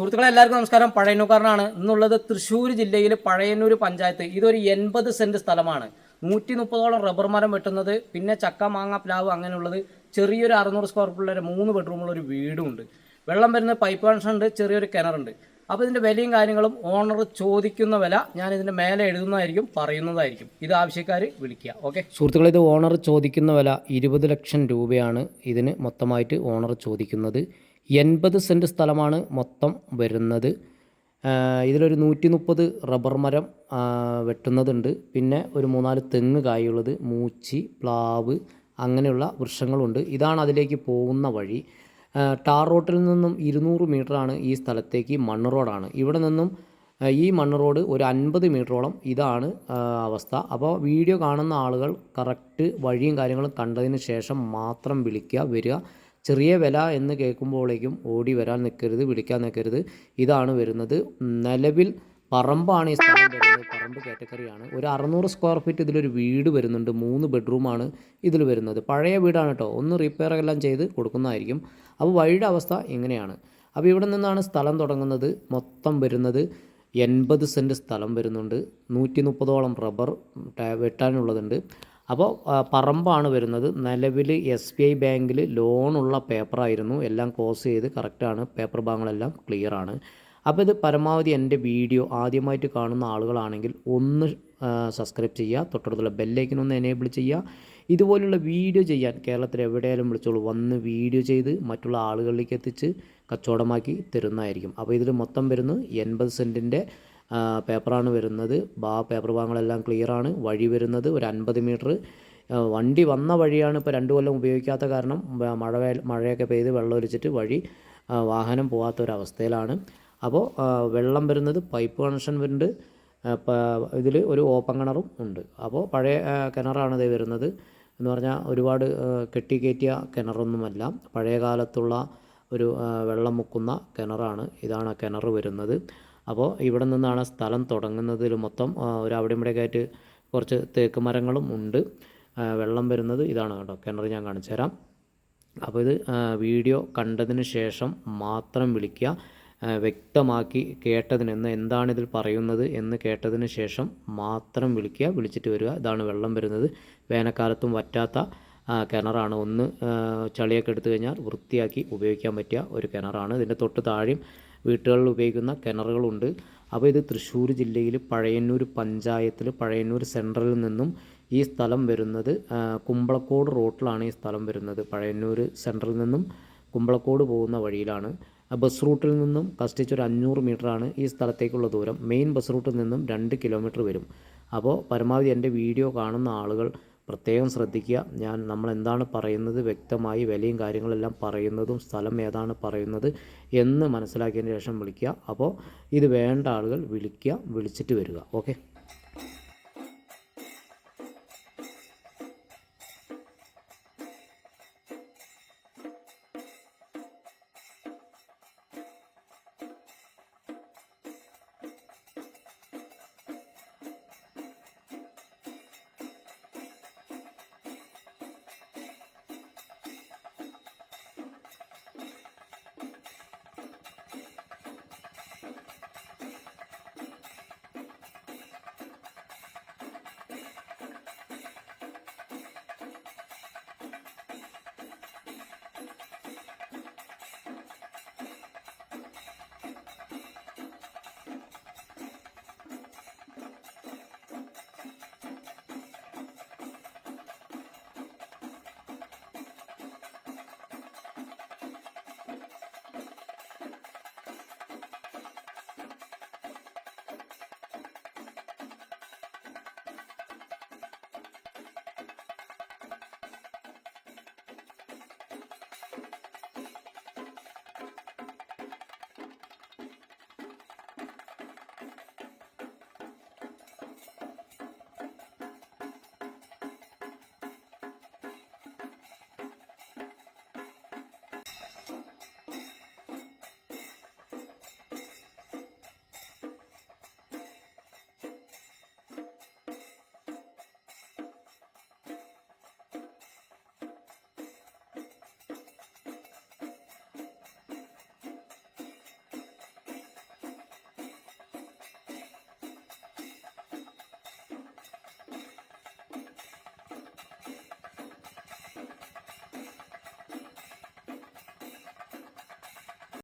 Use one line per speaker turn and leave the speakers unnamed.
സുഹൃത്തുക്കളെ എല്ലാവർക്കും നമസ്കാരം. പഴയന്നൂക്കാരനാണ് ഇന്നുള്ളത് തൃശ്ശൂർ ജില്ലയിൽ പഴയന്നൂർ പഞ്ചായത്ത്. ഇതൊരു എൺപത് സെന്റ് സ്ഥലമാണ്. നൂറ്റി മുപ്പതോളം റബ്ബർ മരം വെട്ടുന്നത് പിന്നെ ചക്ക മാങ്ങ പ്ലാവ് അങ്ങനെയുള്ളത്. ചെറിയൊരു അറുന്നൂറ് സ്ക്വയർ ഫീറ്റുള്ള മൂന്ന് ബെഡ്റൂമുള്ള ഒരു വീടുണ്ട്. വെള്ളം വരുന്ന പൈപ്പ് കണക്ഷൻ ഉണ്ട് ചെറിയൊരു കിണറുണ്ട്. അപ്പോൾ ഇതിന്റെ വിലയും കാര്യങ്ങളും ഓണർ ചോദിക്കുന്ന വില ഞാൻ ഇതിന്റെ മേലെ എഴുതുന്നതായിരിക്കും പറയുന്നതായിരിക്കും. ഇത് ആവശ്യക്കാർ വിളിക്കുക. ഓക്കെ സുഹൃത്തുക്കളെ ഇത് ഓണർ ചോദിക്കുന്ന വില ഇരുപത് ലക്ഷം രൂപയാണ്. ഇതിന് മൊത്തമായിട്ട് ഓണർ ചോദിക്കുന്നത്. എൺപത് സെന്റ് സ്ഥലമാണ് മൊത്തം വരുന്നത്. ഇതിലൊരു നൂറ്റി മുപ്പത് റബ്ബർ മരം വെട്ടുന്നതുണ്ട്. പിന്നെ ഒരു മൂന്നാൽ തെങ്ങ് കായുള്ളത് മൂച്ചി പ്ലാവ് അങ്ങനെയുള്ള വൃക്ഷങ്ങളുണ്ട്. ഇതാണ് അതിലേക്ക് പോകുന്ന വഴി. ടാർ റോട്ടിൽ നിന്നും ഇരുന്നൂറ് ആണ് ഈ സ്ഥലത്തേക്ക് മണ്ണ് റോഡാണ്. ഇവിടെ നിന്നും ഈ മണ്ണ് റോഡ് ഒരു അൻപത് മീറ്ററോളം ഇതാണ് അവസ്ഥ. അപ്പോൾ വീഡിയോ കാണുന്ന ആളുകൾ കറക്റ്റ് വഴിയും കാര്യങ്ങളും കണ്ടതിന് ശേഷം മാത്രം വിളിക്കുക വരിക. ചെറിയ വില എന്ന് കേൾക്കുമ്പോഴേക്കും ഓടി വരാൻ നിൽക്കരുത് വിളിക്കാൻ നിൽക്കരുത് ഇതാണ് വരുന്നത്. നിലവിൽ പറമ്പാണ് ഈ സ്ഥലം വരുന്നത്. പറമ്പ് കാറ്റഗറിയാണ്. ഒരു അറുന്നൂറ് സ്ക്വയർ ഫീറ്റ് ഇതിലൊരു വീട് വരുന്നുണ്ട്. മൂന്ന് ബെഡ്റൂമാണ് ഇതിൽ വരുന്നത്. പഴയ വീടാണ് കേട്ടോ ഒന്ന് റിപ്പയർ എല്ലാം ചെയ്ത് കൊടുക്കുന്നതായിരിക്കും. അപ്പോൾ വഴിയുടെ അവസ്ഥ ഇങ്ങനെയാണ്. അപ്പോൾ ഇവിടെ നിന്നാണ് സ്ഥലം തുടങ്ങുന്നത്. മൊത്തം വരുന്നത് എൺപത് സെന്റ് സ്ഥലം വരുന്നുണ്ട്. നൂറ്റി മുപ്പതോളം റബ്ബർ വെട്ടാനുള്ളതുണ്ട്. അപ്പോൾ പറമ്പാണ് വരുന്നത്. നിലവിൽ എസ് ബി ഐ ബാങ്കിൽ ലോണുള്ള പേപ്പറായിരുന്നു. എല്ലാം ക്ലോസ് ചെയ്ത് കറക്റ്റാണ്. പേപ്പർ ഭാഗങ്ങളെല്ലാം ക്ലിയറാണ് അപ്പോൾ ഇത് പരമാവധി എന്റെ വീഡിയോ ആദ്യമായിട്ട് കാണുന്ന ആളുകളാണെങ്കിൽ ഒന്ന് സബ്സ്ക്രൈബ് ചെയ്യുക. തൊട്ടടുത്തുള്ള ബെല്ലൈക്കനൊന്ന് എനേബിൾ ചെയ്യുക. ഇതുപോലുള്ള വീഡിയോ ചെയ്യാൻ കേരളത്തിൽ എവിടെയായാലും വിളിച്ചോളൂ. വന്ന് വീഡിയോ ചെയ്ത് മറ്റുള്ള ആളുകളിലേക്ക് എത്തിച്ച് കച്ചവടമാക്കി തരുന്നതായിരിക്കും. അപ്പോൾ ഇതിൽ മൊത്തം വരുന്നത് എൺപത് സെന്റിന്റെ പേപ്പറാണ് വരുന്നത്. ബാ പേപ്പർ ഭാഗങ്ങളെല്ലാം ക്ലിയറാണ്. വഴി വരുന്നത് ഒരു അൻപത് മീറ്റർ വണ്ടി വന്ന വഴിയാണ് ഇപ്പോൾ രണ്ട് കൊല്ലം ഉപയോഗിക്കാത്ത കാരണം. മഴ മഴയൊക്കെ പെയ്ത് വെള്ളം ഒലിച്ചിട്ട് വഴി ആ, വാഹനം പോകാത്ത ഒരവസ്ഥയിലാണ് അപ്പോൾ വെള്ളം വരുന്നത് പൈപ്പ് കണക്ഷൻ വരുന്നുണ്ട്. ഇതിൽ ഒരു ഓപ്പൺ കിണറും ഉണ്ട്. അപ്പോൾ പഴയ ആ, കിണറാണ് ഇത് വരുന്നത്. എന്ന് പറഞ്ഞാൽ ഒരുപാട് ആ, കെട്ടി കയറ്റിയ കിണറൊന്നുമല്ല. പഴയ കാലത്തുള്ള ഒരു വെള്ളം മുക്കുന്ന കിണറാണ്. ഇതാണ് ആ കിണർ വരുന്നത്. അപ്പോൾ ഇവിടെ നിന്നാണ് സ്ഥലം തുടങ്ങുന്നതിൽ മൊത്തം ഒരു അവിടെ ഇവിടെയൊക്കെ ആയിട്ട് കുറച്ച് തേക്ക് മരങ്ങളും ഉണ്ട്. വെള്ളം വരുന്നത് ഇതാണ് കേട്ടോ കിണർ ഞാൻ കാണിച്ചു തരാം. അപ്പോൾ ഇത് വീഡിയോ കണ്ടതിന് ശേഷം മാത്രം വിളിക്കുക. വ്യക്തമാക്കി കേട്ടതിന് എന്ന് എന്താണ് പറയുന്നത് എന്ന് കേട്ടതിന് ശേഷം മാത്രം വിളിക്കുക. വിളിച്ചിട്ട് വരിക ഇതാണ് വെള്ളം വരുന്നത്. വേനൽക്കാലത്തും വറ്റാത്ത കിണറാണ്. ഒന്ന് ചളിയൊക്കെ എടുത്തു കഴിഞ്ഞാൽ വൃത്തിയാക്കി ഉപയോഗിക്കാൻ പറ്റിയ ഒരു കിണറാണ്. ഇതിന്റെ തൊട്ട് താഴെയും വീട്ടുകളിൽ ഉപയോഗിക്കുന്ന കിണറുകളുണ്ട്. അപ്പോൾ ഇത് തൃശ്ശൂർ ജില്ലയിൽ പഴയന്നൂർ പഞ്ചായത്തിൽ പഴയന്നൂർ സെൻട്രലിൽ നിന്നും ഈ സ്ഥലം വരുന്നത് കുമ്പളക്കോട് റോട്ടിലാണ് ഈ സ്ഥലം വരുന്നത്. പഴയന്നൂർ സെൻട്രലിൽ നിന്നും കുമ്പളക്കോട് പോകുന്ന വഴിയിലാണ്. ബസ് റൂട്ടിൽ നിന്നും കഷ്ടിച്ച് ഒരു അഞ്ഞൂറ് ആണ് ഈ സ്ഥലത്തേക്കുള്ള ദൂരം. മെയിൻ ബസ് റൂട്ടിൽ നിന്നും രണ്ട് കിലോമീറ്റർ വരും. അപ്പോൾ പരമാവധി എന്റെ വീഡിയോ കാണുന്ന ആളുകൾ പ്രത്യേകം ശ്രദ്ധിക്കുക. ഞാൻ നമ്മൾ എന്താണ് പറയുന്നത്? വ്യക്തമായി വിലയും കാര്യങ്ങളെല്ലാം പറയുന്നതും സ്ഥലം ഏതാണ് പറയുന്നത് എന്ന് മനസ്സിലാക്കിയതിന് ശേഷം വിളിക്കുക. അപ്പോൾ ഇത് വേണ്ട ആളുകൾ വിളിക്കുക വിളിച്ചിട്ട് വരിക. ഓക്കെ?